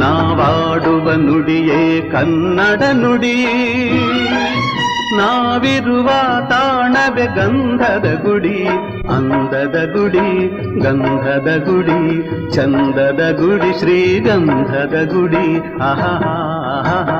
ನಾವಾಡುವ ನುಡಿಯೇ ಕನ್ನಡ ನುಡಿ ನಾವಿರುವ ತಾಣವೆ ಗಂಧದ ಗುಡಿ, ಅಂದದ ಗುಡಿ, ಗಂಧದ ಗುಡಿ, ಚಂದದ ಗುಡಿ, ಶ್ರೀಗಂಧದ ಗುಡಿ. ಆಹಾ